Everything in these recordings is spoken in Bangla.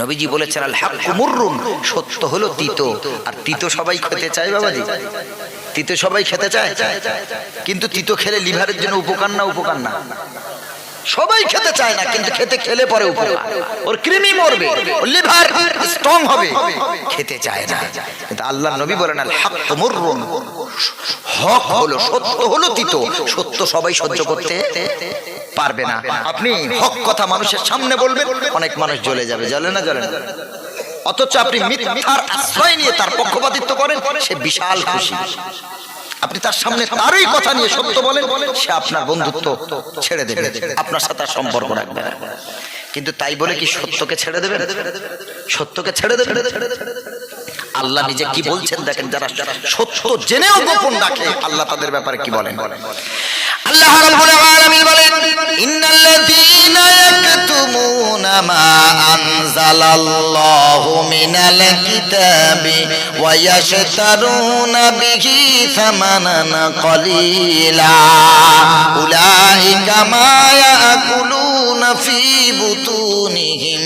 নবীজি বলেছেন আল হাক্কু মুররুন সত্য হলো তিতো। আর তিতো সবাই খেতে চায়, বাবাজি? তিতো সবাই খেতে চায়? কিন্তু তিতো খেলে লিভারের জন্য উপকার না উপকার না? সবাই খেতে চায় না, কিন্তু খেতে খেলে পরে উপকার। ওর কৃমি মরবে, ওর লিভার স্ট্রং হবে। খেতে চায় না। কিন্তু আল্লাহ নবী বলেন আল হাক্কু মুররুন হক হলো সত্য হলো তিতো। সত্য সবাই সহ্য করতে পারবে না। আপনি হক কথা মানুষের সামনে বলবেন অনেক মানুষ জ্বলে যাবে। জ্বলে না জ্বলে না। অথচ আপনি মিথ্যার আশ্রয় নিয়ে তার পক্ষপাতিত্ব করেন সে বিশাল খুশি। আপনি তার সামনে তারই কথা নিয়ে সত্য বলেন সে আপনার বন্ধুত্ব ছেড়ে দেবে। আপনার সাথে আর সম্পর্ক রাখবে কিন্তু তাই বলে কি সত্যকে ছেড়ে দেবেন? সত্যকে ছেড়ে দেবেন? আল্লাহ নিজে কি বলছেন? দেখেন যারা সত্য জেনেও গোপন রাখে, আল্লাহ তাদের ব্যাপারে কি বলেন? আল্লাহ রাব্বুল আলামিন ফি বুতুনিহিম।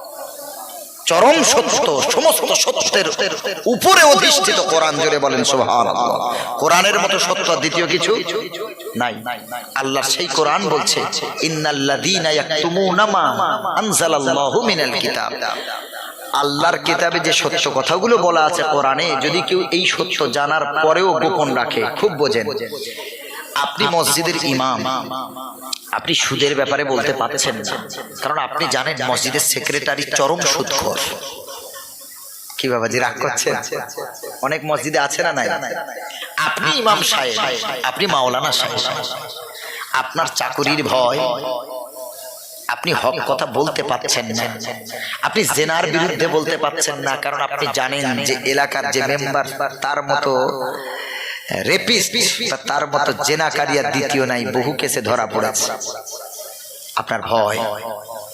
চরম সত্য, সমস্ত সত্যের উপরে অধিষ্ঠিত কোরআন জোরে বলেন, সুবহানাল্লাহ। কোরআনের মতো সত্য দ্বিতীয় কিছু নাই। আল্লাহ সেই কোরআন বলছে কিতাব। আল্লাহর কিতাবে যে সত্য কথাগুলো বলা আছে কোরআনে, যদি কেউ এই সত্য জানার পরেও গোপন রাখে, খুব বোঝেন। আপনি মসজিদের ইমাম। আপনি সুদের ব্যাপারে বলতে পারছেন না। কারণ আপনি জানেন মসজিদের সেক্রেটারি চরম সুদখোর। কি বাবাজি রাগ করছেন? অনেক মসজিদে আছে না নাই? আপনি ইমাম সাহেব আপনি মাওলানা সাহেব। আপনার চাকুরির ভয় আপনি হক কথা বলতে পাচ্ছেন না। আপনি জেনার বিরুদ্ধে বলতে পাচ্ছেন না কারণ আপনি জানেন যে এলাকার যে মেম্বার তার মতো রেপিস্ট তার মতো জেনাকারী আর দ্বিতীয় নাই, বহু কেসে ধরা পড়েছে। আপনার ভয়,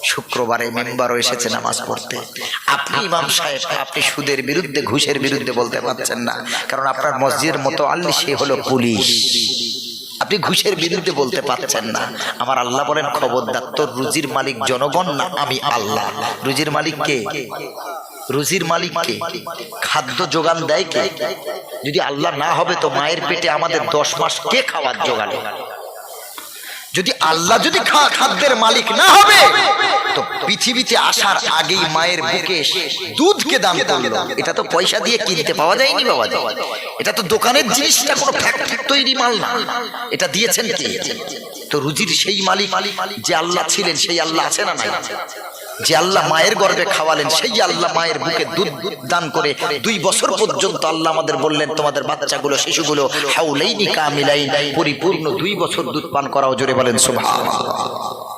শুক্রবারে মেম্বারও এসেছে নামাজ পড়তে। আপনি ইমাম সাহেব, আপনি সুদের বিরুদ্ধে, ঘুষের বিরুদ্ধে বলতে পারছেন না। কারণ আপনার মসজিদের মতো আল্লি সে হলো পুলিশ। আপনি ঘুষের বিরুদ্ধে বলতে পারছেন না। আমার আল্লাহ বলেন, খবরদার, তোর রুজির মালিক জনগণ না, আমি আল্লাহ। রুজির মালিক কে? রুজির মালিক খাদ্য যোগান দেয় কে? যদি আল্লাহ না হবে, তো মায়ের পেটে আমাদের দশ মাস কে খাওয়ার জোগালো যদি আল্লাহ যদি খাদ্যের মালিক না হবে, তো পৃথিবীতে আসার আগেই মায়ের বুকে দুধকে দান করল। এটা তো পয়সা দিয়ে কিনতে পাওয়া যায়নি বাবা এটা তো দোকানের জিনিসটা, কোনো ফ্যাক্টরি তৈরি মাল না। এটা দিয়েছেন কে? তো রুজির সেই মালিক যে আল্লাহ ছিলেন, সেই আল্লাহ আছে না নাই? যে আল্লাহ মায়ের গর্বে খাওয়ালেন, সেই আল্লাহ মায়ের বুকে দুধ দান করে দুই বছর পর্যন্ত আল্লাহ আমাদের বললেন, তোমাদের বাচ্চাগুলো, শিশুগুলো, হাউলাইনি কামিলাইন, পরিপূর্ণ দুই বছর দুধ পান করাও। জোরে বলেন, সুবহানাল্লাহ।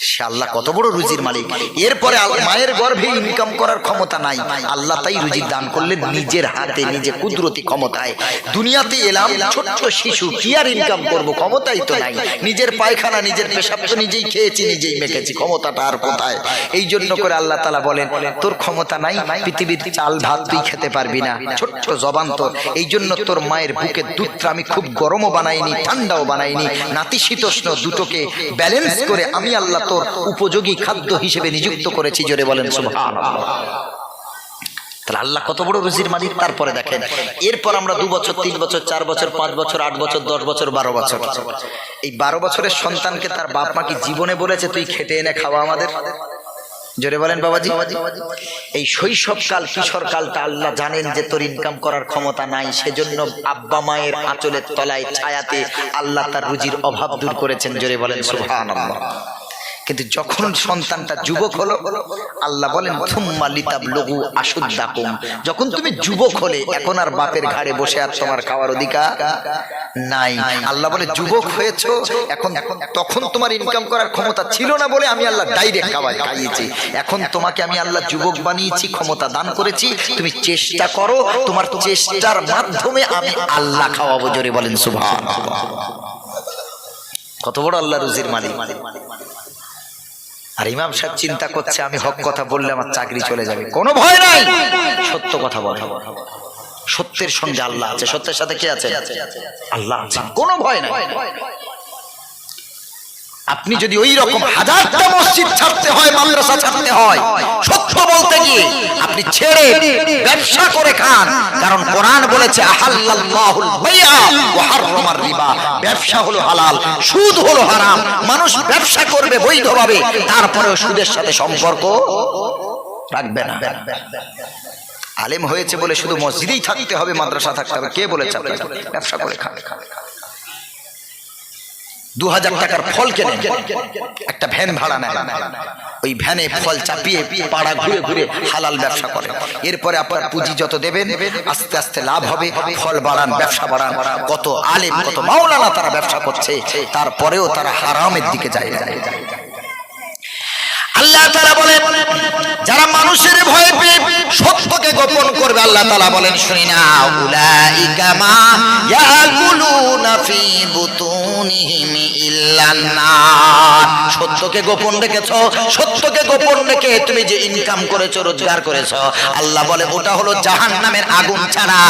সে আল্লাহ কত বড় রুজির মালিক। এরপরে মায়ের গর্ভে ইনকাম করার ক্ষমতা নাই। আল্লাহ তাই রুজি দান করলেন নিজের হাতে নিজে কুদরতি ক্ষমতায়। দুনিয়াতে এলাম ছোট্ট শিশু কি আর ইনকাম করব? ক্ষমতাই তো নাই। নিজের পায়খানা নিজের পেশাব তো নিজেই খেয়েছি নিজেই মেখেছি। ক্ষমতাটা আর কোথায়? এই জন্য করে আল্লাহ তালা বলেন তোর ক্ষমতা নাই পৃথিবীর চাল ভাত তুই খেতে পারবি না। ছোট্ট জবান তোর। এই জন্য তোর মায়ের বুকে দুধটা আমি খুব গরমও বানাইনি ঠান্ডাও বানাইনি নাতিশীতোষ্ণ দুটোকে ব্যালেন্স করে আমি আল্লাহ তোর উপযোগী খাদ্য হিসেবে নিযুক্ত করেছি, জোরে বলেন তাহলে আল্লাহ কত বড় রুজির মালিক, তারপরে দেখেন। এরপর আমরা দু বছর, তিন বছর, চার বছর, পাঁচ বছর, আট বছর, দশ বছর, বারো বছর। এই বারো বছরের সন্তানকে তার বাপ মা কি জীবনে বলেছে, তুই খেটে এনে খাওয়া আমাদের জোরে বলেন, বাবাজি। এই শৈশবকাল, কিশোরকালটা আল্লাহ জানেন যে তোর ইনকাম করার ক্ষমতা নাই। সেজন্য আব্বা মায়ের আঁচলের তলায়, ছায়াতে আল্লাহ তার রুজির অভাব দূর করেছেন, জোরে বলেন, সুবহানাল্লাহ। কিন্তু যখন সন্তানটা যুবক হলো আল্লাহ বলেন থুম্মা লিতাব লঘু আসুদ্দাকুম যখন তুমি যুবক হলে এখন আর বাপের ঘাড়ে বসে আর তোমার খাওয়ার অধিকার নাই। আল্লাহ বলে যুবক হয়েছো এখন তখন তোমার ইনকাম করার ক্ষমতা ছিল না বলে আমি আল্লাহ ডাইরেক্ট খাওয়াই খাইয়েছি। এখন তোমাকে আমি আল্লাহ যুবক বানিয়েছি ক্ষমতা দান করেছি। তুমি চেষ্টা করো তোমার চেষ্টার মাধ্যমে আমি আল্লাহ খাওয়াবো জোরে বলেন সুবহানাল্লাহ। কত বড় আল্লাহ রুজির মালিক আর ইমাম সাহেব চিন্তা করছে আমি হক কথা বললে আমার চাকরি চলে যাবে। কোনো ভয় নাই। সত্য কথা বল। সত্যের সঙ্গে আল্লাহ আছে সত্যের সাথে কে আছে? আল্লাহ আছে কোনো ভয় নাই। আপনি যদি ওই রকম হাজারটা মসজিদ ছাড়তে হয় মাদ্রাসা ছাড়তে হয় সত্য বলতে গিয়ে আপনি ছেড়ে ব্যবসা করে খান। কারণ কোরআন বলেছে ব্যবসা হলো হালাল, সুদ হলো হারাম। মানুষ ব্যবসা করবে বৈধভাবে, তারপরেও সুদের সাথে সম্পর্ক রাখবে না। আলেম হয়েছে বলে শুধু মসজিদেই থাকতে হবে, মাদ্রাসা থাকতে হবে। কে বলেছে ব্যবসা করে খান। দু হাজার টাকার ফল কেনে। একটা ভ্যান ভাড়া নেয়। ওই ভ্যানে ফল চাপিয়ে পাড়া ঘুরে ঘুরে হালাল ব্যবসা করে। এরপরে আপনার পুঁজি যত দেবেন আস্তে আস্তে লাভ হবে ফল বাড়ান ব্যবসা বাড়ান। কত আলেম কত মাওলানা তারা ব্যবসা করছে তারপরেও তারা হারামের দিকে যায় যায় যায় আল্লাহ তারা বলেন, যারা মানুষের ভয় পেয়ে সত্যকে গোপন করবে, আল্লাহ তালা বলেন, শুনি না, উলাইকা মা ইয়াকুলুনা ফি বুতুনিহিম সত্যকে গোপন রেখেছো, সত্যকে গোপন রেখে তুমি যে ইনকাম করেছ, রোজগার করেছ, আল্লাহ বলে, ওটা হলো জাহান্নামের আগুন ছাড়া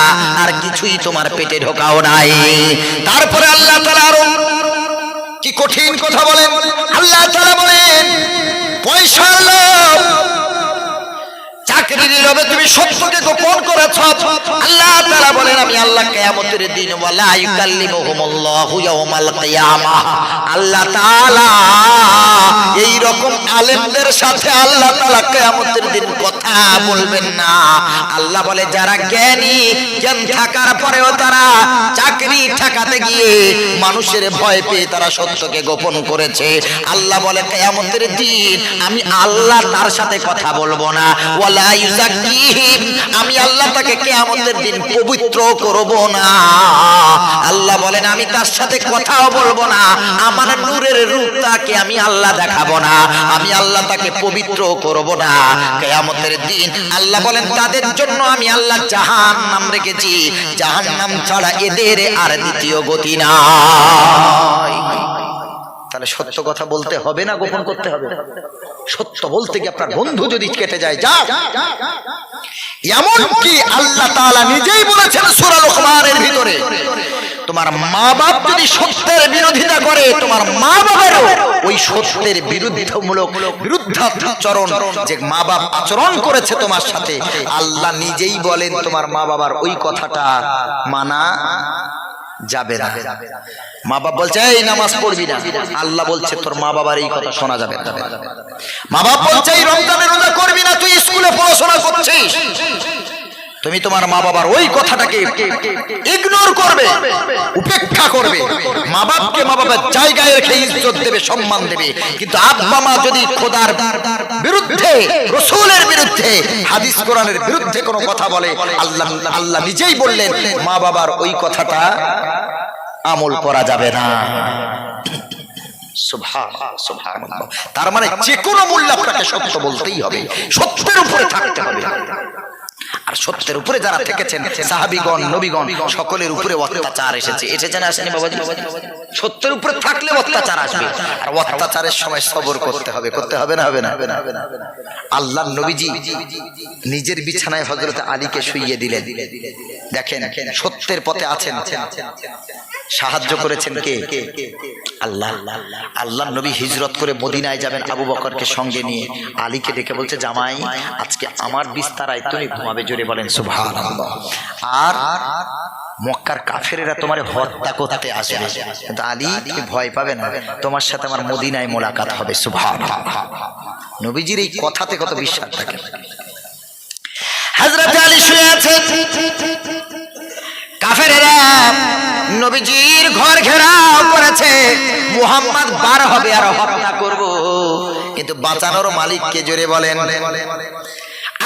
আর কিছুই তোমার পেটে ঢোকাও নাই। তারপরে আল্লাহ তাআলা আরও কি কঠিন কথা বলেন? সত্যকে গোপন করেছ। আল্লাহ আমি আল্লাহ কিয়ামতের দিন আল্লাহ এই রকম আলেমদের সাথে আল্লাহ কিয়ামতের দিন কথা বলবেন না। আল্লাহ বলে, যারা জ্ঞানী, জ্ঞান থাকার পরেও তারা চাকরি ঠেকাতে গিয়ে মানুষের ভয় পেয়ে তারা সত্যকে গোপন করেছে। আল্লাহ বলে, কিয়ামতের দিন আমি আল্লাহ তার সাথে কথা বলব না। আমি আল্লাহ তাকে কেয়ামতের দিন পবিত্র করব না। আল্লাহ বলেন, আমি তার সাথে কথাও বলব না। আমার নূরের রূপটাকে আমি আল্লাহ দেখাবো না। আমি আল্লাহ তাকে পবিত্র করব না। কেয়ামতের দিন আল্লাহ বলেন, তাদের জন্য আমি আল্লাহ জাহান্নাম রেখেছি। জাহান্নাম ছাড়া এদের আর দ্বিতীয় গতি নাই। তাহলে সত্য কথা বলতে হবে না গোপন করতে হবে? সত্য বলতে গিয়ে আপনার বন্ধু যদি কেটে যায় যা এমন কি আল্লাহ তাআলা নিজেই বলেছেন সূরা লোকমানের ভিতরে তোমার মা বাপ যদি সত্যের বিরোধিতা করে তোমার মা বাবারও ওই সত্যের বিরুদ্ধমূলক বিরুদ্ধাচরণ যে মা বাপ আচরণ করেছে তোমার সাথে আল্লাহ নিজেই বলেন তোমার মা বাবার ওই কথাটা মানা যাবে না। মা বাপ বলছে এই নামাজ পড়বি না। আল্লাহ বলছে তোর মা বাবার এই কথা শোনা যাবে না। মা বাপ বলছে এই রমজানের রোজা করবি না তুই স্কুলে পড়াশোনা করছিস। তুমি তোমার মা বাবার ওই কথাটাকে ইগনোর করবে, উপেক্ষা করবে। মা বাপকে মা বাবার জায়গায় রেখে ইজ্জত দেবে, সম্মান দেবে। কিন্তু আব্বা মা যদি খোদার বিরুদ্ধে, রসুলের বিরুদ্ধে, হাদিস কোরআনের বিরুদ্ধে কোনো কথা বলে, আল্লাহ আল্লাহ নিজেই বললেন মা বাবার ওই কথাটা আমল করা যাবে না। তার মানে যে কোনো মূল্য আপনাকে সত্য বলতেই হবে, সত্যের উপরে থাকতে হবে। আর সত্যের উপরে যারা থেকেছেন, সাহাবিগণ, নবীগণ, সকলের উপরে অত্যাচার এসেছে। এসেছে না আসেনি বাবাজি? সত্যের উপরে থাকলে অত্যাচার আসবে। আর অত্যাচারের সময় সবর করতে হবে। করতে হবে না হবে না? আল্লাহ নবীজি নিজের বিছানায় হজরত আলীকে শুইয়ে দিলেন। দেখেন, সত্যের পথে আছেন। সাহায্য করেছেন কে? আল্লাহ। আল্লাহ নবী হিজরত করে মদিনায় যাবেন আবু বকরকে সঙ্গে নিয়ে। আলীকে ডেকে বলছে জামাই আজকে আমার বিস্তারায় তুমি ঘুমাবে জোরে বলেন সুভান আর মক্কার কাফেরেরা তোমার হত্যা করতে আসবে। কিন্তু আলী তুমি ভয় পাবে না। তোমার সাথে আমার মদিনায় মোলাকাত হবে সুভান নবীজির এই কথাতে কত বিশ্বাস থাকে। হাজরত আলী শুয়ে আছেন নবীজির ঘর ঘেরাও করেছে। মুহাম্মদ বার হবে আর হত্যা করব। কিন্তু বাঁচানোর মালিক কে জোরে বলেন।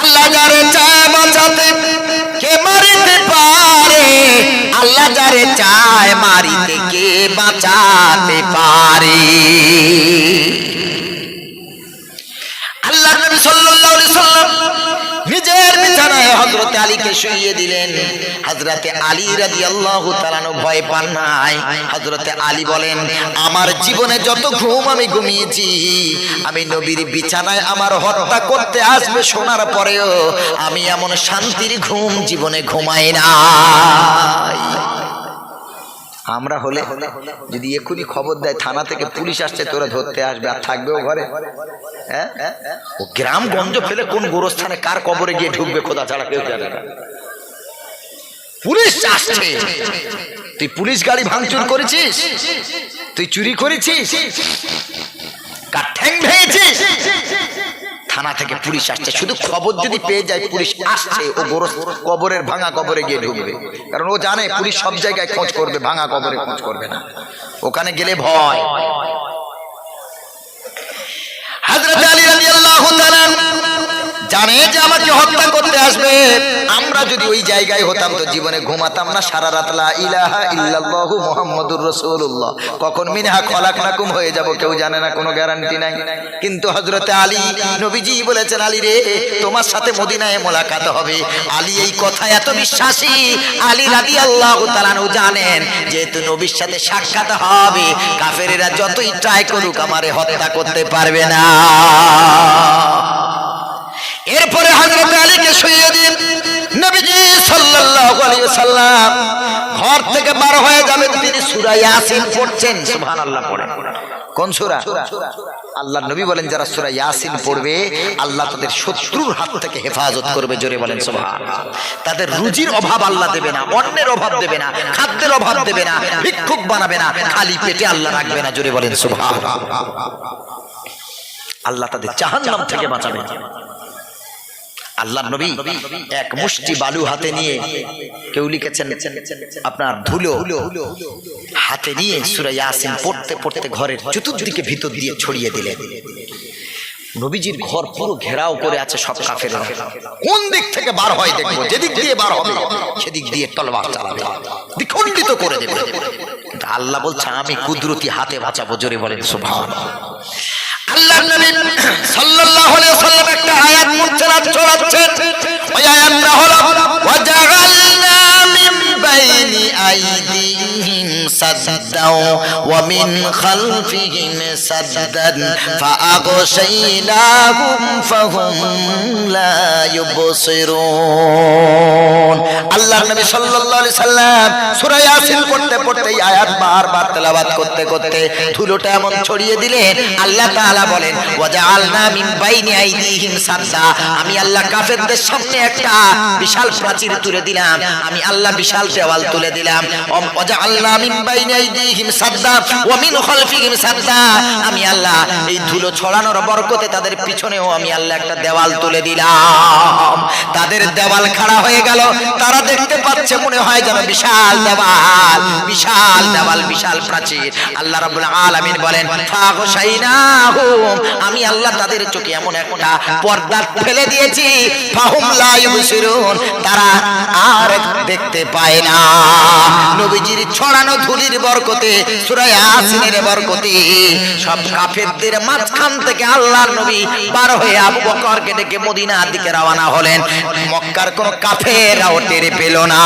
আল্লাহ যারে চায় বাঁচাতে, কে মারিতে পারে? আল্লাহ যারে চায় মারিতে, কে বাঁচাতে পারে? আল্লাহ নবী সাল্লাল্লাহু আলাইহি সাল্লাম নিজের বিছানায় হজরতে আলীকে শুইয়ে দিলেন। হজরতে আলী রাজি আল্লাহ তালানো ভয় পান নাই। হজরতে আলী বলেন, আমার জীবনে যত ঘুম আমি ঘুমিয়েছি, আমি নবীর বিছানায় আমার হত্যা করতে আসবে শোনার পরেও আমি এমন শান্তির ঘুম জীবনে ঘুমাই না আমরা হলে যদি এক্ষুনি খবর দেয়, থানা থেকে পুলিশ আসছে, তোরা ধরতে আসবে আর থাকবেও ঘরে। হ্যাঁ? ও গ্রাম গঞ্জ ফেলে কোন গোরস্থানে কার কবরে গিয়ে ঢুকবে খোদা ছাড়া কেউ জানে না। পুলিশ আসছে। তুই পুলিশ গাড়ি ভাঙচুর করেছিস? তুই চুরি করেছিস? কার ঠ্যাং ভেঙেছিস? থানা থেকে পুলিশ আসছে। শুধু খবর যদি পেয়ে যায় পুলিশ আসছে ও বড় কবরের ভাঙা কবরে গিয়ে ঢুকবে। কারণ ও জানে পুলিশ সব জায়গায় খোঁজ করবে ভাঙা কবরে খোঁজ করবে না। ওখানে গেলে ভয় হযরত আলী রাদিয়াল্লাহু তাআলা জানে যে আমাকে হত্যা করতে আসবে। আমরা যদি ওই জায়গায় হতাম তো জীবনে ঘুমাতাম না। সারা রাত লা ইলাহা ইল্লাল্লাহু মুহাম্মাদুর রাসূলুল্লাহ। কখন মিনহা খলাকনাকুম হয়ে যাব কেউ জানে না, কোনো গ্যারান্টি নাই। কিন্তু হযরতে আলী, নবীজি বলেছেন, আলী রে, তোমার সাথে মদিনায় মোলাকাত হবে। আলী এই কথা এত বিশ্বাসী। আলী রাদিয়াল্লাহু তাআলা জানেন যেহেতু নবীর সাথে সাক্ষাৎ হবে, কাফেরেরা যতই ট্রাই করুক আমারে হত্যা করতে পারবে না। এরপরে হযরত আলীকে শুইয়ে দিন। নবীজি সাল্লাল্লাহু আলাইহি সাল্লাম ঘর থেকে বার হয়ে যাবেন, তিনি সূরা ইয়াসিন পড়ছেন। সুবহানাল্লাহ পড়ে কোন সূরা? আল্লাহ নবী বলেন, যারা সূরা ইয়াসিন পড়বে, আল্লাহ তাদের শত্রুর হাত থেকে হেফাজত করবে, জোরে বলেন, সুবহানাল্লাহ। তাদের রুজির অভাব আল্লাহ দেবে না অন্যের অভাব দেবে না, খাদ্যের অভাব দেবে না, ভিক্ষুক বানাবে না, খালি পেটে আল্লাহ রাখবে না, জোরে বলেন, সুবহানাল্লাহ। আল্লাহ তাদের জাহান্নাম থেকে বাঁচাবে। আল্লাহ নবী এক মুষ্টি বালু হাতে নিয়ে কেউ লিখেছেন, আপনার ধুলো হাতে নিয়ে সুরা ইয়াসিন পড়তে পড়তে ঘরের চতুর্দিকে ভিতর দিয়ে ছড়িয়ে দিলেন। নবীজির ঘর পুরো ঘেরাও করে আছে সব কাফের কোন দিক থেকে বার হয় দেখব? যেদিক দিয়ে বার হবে, সেদিক দিয়ে তলবার চালাবে। দ্বিখণ্ডিত করে দেবে। আল্লাহ বলছে, আমি কুদরতি হাতে বাঁচাবো। জোরে বলেন, সুবহানাল্লাহ। আল্লাহ নবী সাল্লাল্লাহু আলাইহি সাল্লাম একটা আয়াত আর ছড়াচ্ছেন ওই আয়াতটা হলো ওয়াজাগালনা মিন বাইনি আইদিহিম সাদ্দাও ওয়া মিন খালফিহিম সাদ্দান ফাআগশাইনাহুম ফাহুম লা ইউবসিরুন নবী সাল্লাল্লাহু আলাইহি সাল্লাম সূরা ইয়াসিন পড়তে পড়তে আয়াত বারবার তেলাওয়াত করতে করতে ধুলোটা এমন ছড়িয়ে দিলেন। আল্লাহ তাআলা বলেন, ওয়াজআলনা মিন বাইনি আইদিহিম সাদদা। আমি আল্লাহ কাফেরদের সামনে একটা বিশাল প্রাচীর তুলে দিলাম। আমি আল্লাহ বিশাল দেওয়াল তুলে দিলাম। ওয়াজআলনা মিন বাইনি আইদিহিম সাদদা ওয়া মিন খালফিহিম সাদদা। আমি আল্লাহ, এই ধুলো ছড়ানোর বরকতে তাদের পিছনেও আমি আল্লাহ একটা দেওয়াল তুলে দিলাম। তাদের দেওয়াল খাড়া হয়ে গেল। তারা দেখতে পাচ্ছে, মনে হয় যেন বিশাল দেওয়াল বিশাল দেওয়াল, বিশাল প্রাচীর। আল্লাহ রাব্বুল আলামিন বলেন, ফাগশাইনাহুম। আমি আল্লাহ তাদের চোখে এমন একটা পর্দা ফেলে দিয়েছি। ফাহুম লা ইউবসিরুন। তারা আর দেখতে পায় না। নবীজির ছড়ানো ধুলির বরকতে, সূরা ইয়াসিনের বরকতে, সব কাফেরদের মাঝখান থেকে আল্লাহর নবী বার হয়ে আবু বকরকে ডেকে মদিনার দিকে রওনা হলেন। মক্কার কোন কাফেররাও টের পেল না।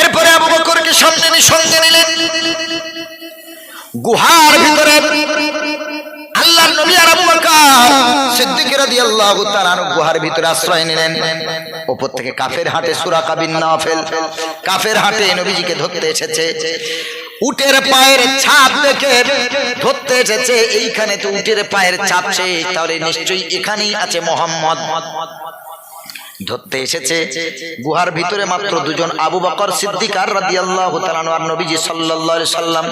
এরপরে আবু বকরকে নিয়ে সঙ্গে নিলেন। গুহার ভিতরে আল্লাহর নবী আর আবু বকর। সিদ্দিক রাদিয়াল্লাহু তাআলা গুহার ভিতরে আশ্রয় নিলেন। উপর থেকে কাফের কাফের নবীজিকে ধরতে এসেছে। উটের পায়ের ছাপ দেখে ধরতে এসেছে, এইখানে তো উটের পায়ের ছাপ তাহলে নিশ্চয়ই এখানেই আছে মোহাম্মদ। ধরতে এসেছে। গুহার ভিতরে মাত্র দুজন আবু বকর সিদ্দিক আর রাদিয়াল্লাহু তাআলা আর নবীজি সাল্লাল্লাহু আলাইহি সাল্লাম।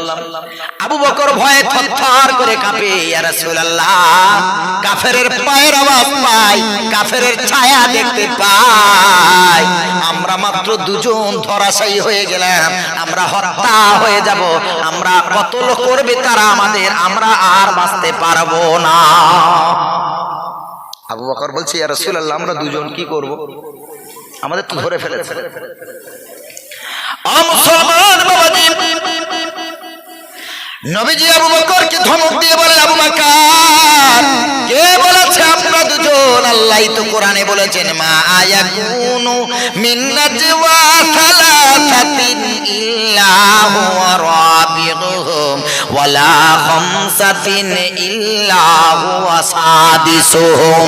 আবু বকর ভয়ে থরথর করে কাঁপে ইয়া রাসূলুল্লাহ কাফেরের পায়ের আওয়াজ পাই কাফেরের ছায়া দেখতে পাই। আমরা মাত্র দুজন ধরাশায়ী হয়ে গেলাম আমরা হত্যা হয়ে যাব আমরা কতল করবে তারা আমাদের আমরা আর বাঁচতে পারব না। আবু বকর বলছে, ইয়া রাসূলুল্লাহ, আমরা দুজন কি করব? আমাদের তো ধরে ফেলে নবীজি আবু বকরকে ধমক দিয়ে বলেন, আবু বকর, কে বলেছে আমরা দুজন? আল্লাহ তো কোরআনে বলেছেন, মা আয়াকুনু মিন নাজওয়া সালাসাতিন ইল্লা হুয়া ওয়ালা খামসাতিন ইল্লা হুয়া সাদিসুহুম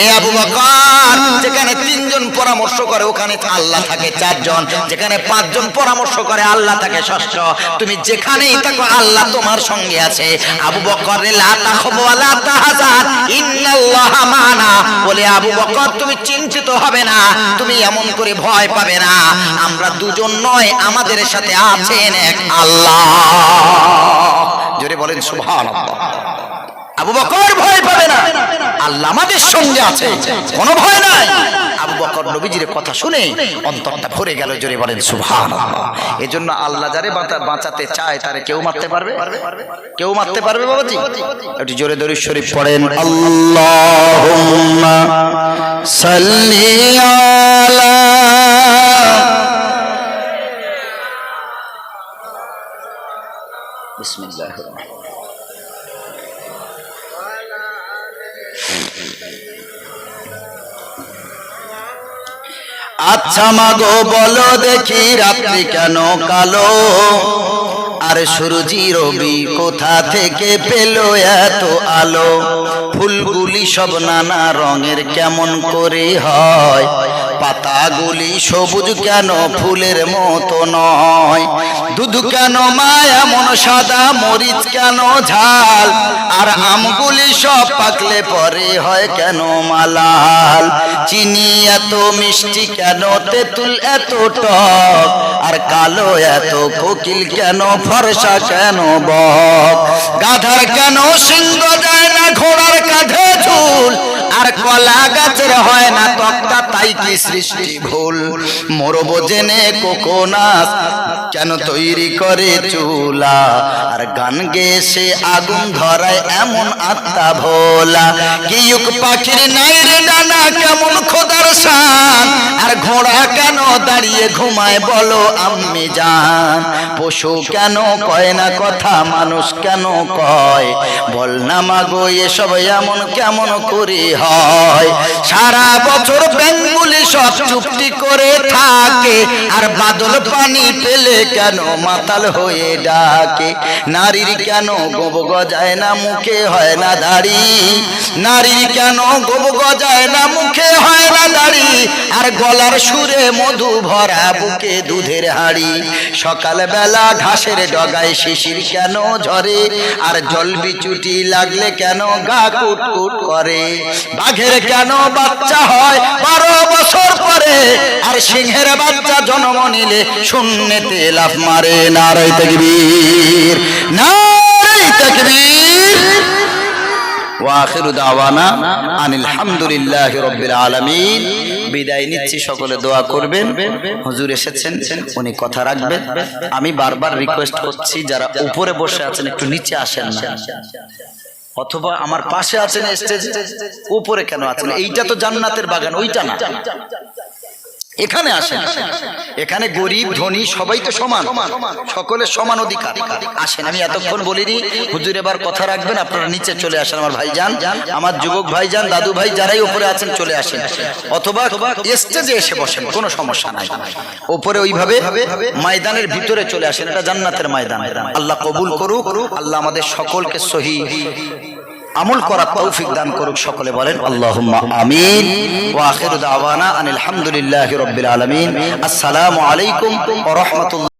এ আবু বকর, যেখানে তিনজন পরামর্শ করে, ওখানে আল্লাহ থাকে চারজন। যেখানে পাঁচজন পরামর্শ করে, আল্লাহ থাকে ষষ্ঠ। তুমি যেখানেই থাকো, আল্লাহ তোমার সঙ্গে আছে। আবু বকর লা তাখবু ওয়ালা বলে, আবু বকর, তুমি চিন্তিত হবে না, তুমি এমন করে ভয় পাবে না। আমরা দুজন নয়, আমাদের সাথে আছেন এক আল্লাহ। জোরে বলেন সুবহানাল্লাহ। আবু বকর ভয় পাবে না। আল্লাহ আমাদের সঙ্গে আছে। কোনো ভয় নাই। আবু বকর নবীজির কথা শুনে অন্তরটা ভরে গেল জোরে বলেন সুবহানাল্লাহ। এজন্য আল্লাহ যারে বাঁচা- বাঁচাতে চায় তারে কেউ মারতে পারবে? কেউ মারতে পারবে বাবাজি? একটু জোরে দরুদ শরীফ পড়েন। আল্লাহুম্মা সাল্লি আলা বিসমিল্লাহির রহমানির আচ্ছা মাগো, বলো দেখি রাত্রি কেন কালো? আর সূর্যি রবি, কোথা থেকে পেল এত আলো? ফুলগুলি সব নানা রঙের কেমন করে হয়? পাতাগুলি সবুজ কেন? ফুলের মতো নয়। দুধ কেন মা এমন সাদা, মরিচ কেন ঝাল? আর আমগুলি সব পাকলে পরে হয় কেন মালাল? চিনি এত মিষ্টি কেন? তেঁতুল এত টক? আর কালো এত কোকিল কেন? ফর্সা কেন বক? গাধার কেন সিংহ যায় না ঘোড়ার কাঁধে ঝুল আর কলা গাছের হয় না তক্তা, তাই কি সৃষ্টি ভুল? মরব জেনে কোকোনাস কেন তৈরি করে চুলা? আর গান গেয়ে সে আগুন ধরায় এমন আত্মা ভোলা। কিউক পাখির নাই রে ডানা, কেমন খোদার শান? আর ঘোড়া কেন দাঁড়িয়ে ঘুমায় বলো আম্মি জান? পশু কেন কয় না কথা, মানুষ কেন কয়? বল না মাগো এসব এমন কেমন করে হয়? সারা বছর বেঙ্গুলি সব চুপটি করে থাকে। আর বাদল পানি পেলে কেন মাতাল হয়ে ডাকে? নারীর কেন গোব গজায় না মুখে হয় না দাড়ি? নারীর কেন গোব গজায় না মুখে হয় না দাড়ি? আর গলার সুরে মধু ভরা বুকে দুধের হাড়ি। সকাল বেলা ঘাসের ডগায় শিশির কেন ঝরে? আর জল বিচুটি লাগলে কেন গা কুট করে? বাঘের কেন বাচ্চা হয়? বারো বছর পরে আর সিংহের বাচ্চা জন্ম নিলে শূন্যতে লাফ মারে। নারাই তকবীর নারাই তকবীর। ওয়াখিরু দাওয়ানা আনিল হামদুলিল্লাহ রব্বিল আলামিন। বিদায় নিচ্ছি, সকলে দোয়া করবেন। হুজুর এসেছেন, উনি কথা রাখবেন। আমি বারবার রিকোয়েস্ট করছি, যারা উপরে বসে আছেন, একটু নিচে আসেন না। অথবা আমার পাশে আছেন স্টেজে উপরে কেন আছেন? এইটা তো জান্নাতের বাগান, ওইটা না। এখানে আসেন, এখানে গরিব, ধনী, সবাই তো সমান। সকলের সমান অধিকার। আসেন, আমি এতক্ষণ বলিনি, হুজুর এবার কথা রাখবেন, আপনারা নিচে চলে আসেন আমার ভাই যান আমার যুবক ভাই যান দাদু ভাই যারাই উপরে আছেন চলে আসেন। অথবা স্টেজে এসে বসেন, কোনো সমস্যা নাই। উপরে ওইভাবে ময়দানের ভিতরে চলে আসেন, এটা জান্নাতের ময়দান। আল্লাহ কবুল করুক, আল্লাহ আমাদের সকলকে সহি আমল করা তৌফিক দান করুক সকলে বলেন, আল্লাহুম্মা আমিন। ওয়া দাওয়ানা আনিল হামদুলিল্লাহি রাব্বিল আলামিন। আসসালামু আলাইকুম ওয়া